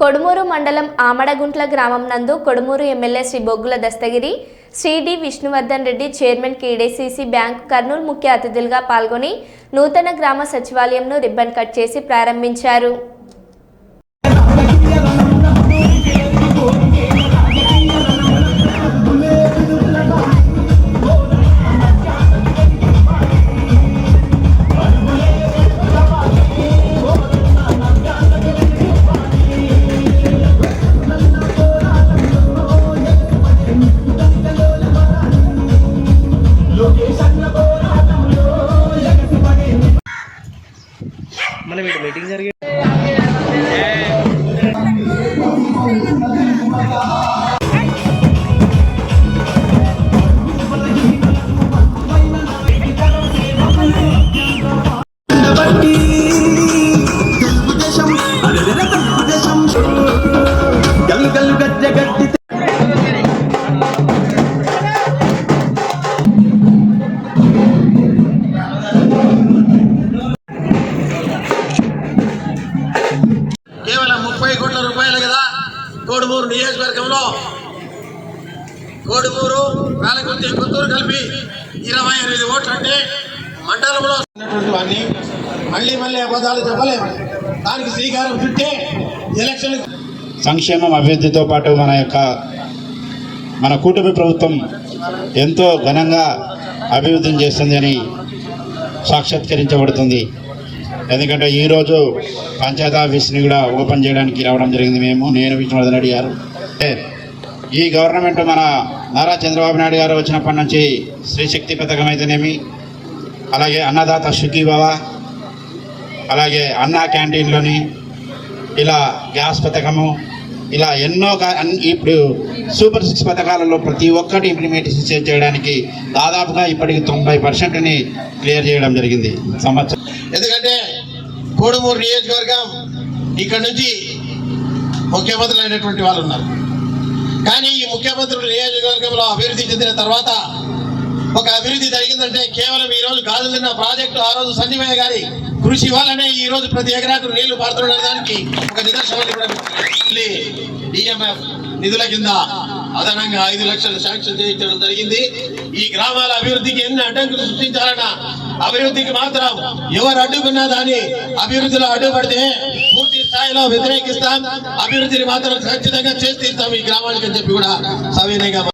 కొడుమూరు మండలం ఆమడగుంట్ల గ్రామం నందు Kodumur MLA Shri Boggula Dastagiri Shri D Vishnuvardhan Reddy chairman KDCC bank Kurnool ముఖ్య అతిథులుగా పాల్గొని నూతన గ్రామ సచివాలయంను రిబ్బన్ కట్ చేసి ప్రారంభించారు. మనం ఇక్కడ మీటింగ్ జరిగే ముప్పై కోట్ల రూపాయలు కదా కోడుమూరు నియోజకవర్గంలో. కోడుమూరు పాలకుర్తి కొత్తూరు కలిపి ఇరవై ఎనిమిది ఓట్లు అంటే మండలంలో మళ్ళీ మళ్ళీ అబద్ధాలు చెప్పలేము. దానికి శ్రీకారం చుట్టే ఎలక్షన్ సంక్షేమం అభివృద్ధితో పాటు మన యొక్క మన కూటమి ప్రభుత్వం ఎంతో ఘనంగా అభివృద్ధిని చేస్తుంది అని సాక్షాత్కరించబడుతుంది. ఎందుకంటే ఈరోజు పంచాయతీ ఆఫీస్ని కూడా ఓపెన్ చేయడానికి రావడం జరిగింది మేము. నేను విష్ణువర్ధన్ రెడ్డి గారు. ఈ గవర్నమెంట్ మన నారా చంద్రబాబు నాయుడు గారు వచ్చినప్పటి నుంచి శ్రీశక్తి పథకం అయితేనేమి అలాగే అన్నదాత సుఖీభవ అలాగే అన్నా క్యాంటీన్లోని ఇలా గ్యాస్ పథకము ఇలా ఎన్నో ఇప్పుడు సూపర్ సిక్స్ పథకాలలో ప్రతి ఒక్కటి ఇంప్లిమెంటేషన్ చేయడానికి దాదాపుగా ఇప్పటికి తొంభై పర్సెంట్ని క్లియర్ చేయడం జరిగింది సంవత్సరం. ఎందుకంటే కోడుమూరు నియోజకవర్గం ఇక్కడ నుంచి ముఖ్యమంత్రులు అయినటువంటి వాళ్ళు ఉన్నారు. కానీ ఈ ముఖ్యమంత్రులు నియోజకవర్గంలో అభివృద్ధి చెందిన తర్వాత ఒక అభివృద్ధి జరిగిందంటే కేవలం ఈ రోజు గాజులున్న ప్రాజెక్టు ఆ రోజు సంజీవయ్య గారి కృషి వల్లనే ఈ రోజు ప్రతి ఎకరాకు నీళ్ళు పారుతున్న దానికి ఒక నిదర్శనం డిఎంఎఫ్ నిధుల కింద అదనంగా ఐదు లక్షలు శాంక్షన్ చేయించడం జరిగింది. ఈ గ్రామాల అభివృద్ధికి ఎన్ని అడ్డంకులు సృష్టించాలన్నా అభివృద్ధికి మాత్రం ఎవరు అడ్డుకున్నా దాన్ని అభివృద్ధిలో అడ్డుపడితే పూర్తి స్థాయిలో వ్యతిరేకిస్తాం. అభివృద్ధిని మాత్రం ఖచ్చితంగా చేసి తీస్తాం ఈ గ్రామానికి అని చెప్పి కూడా సవినయంగా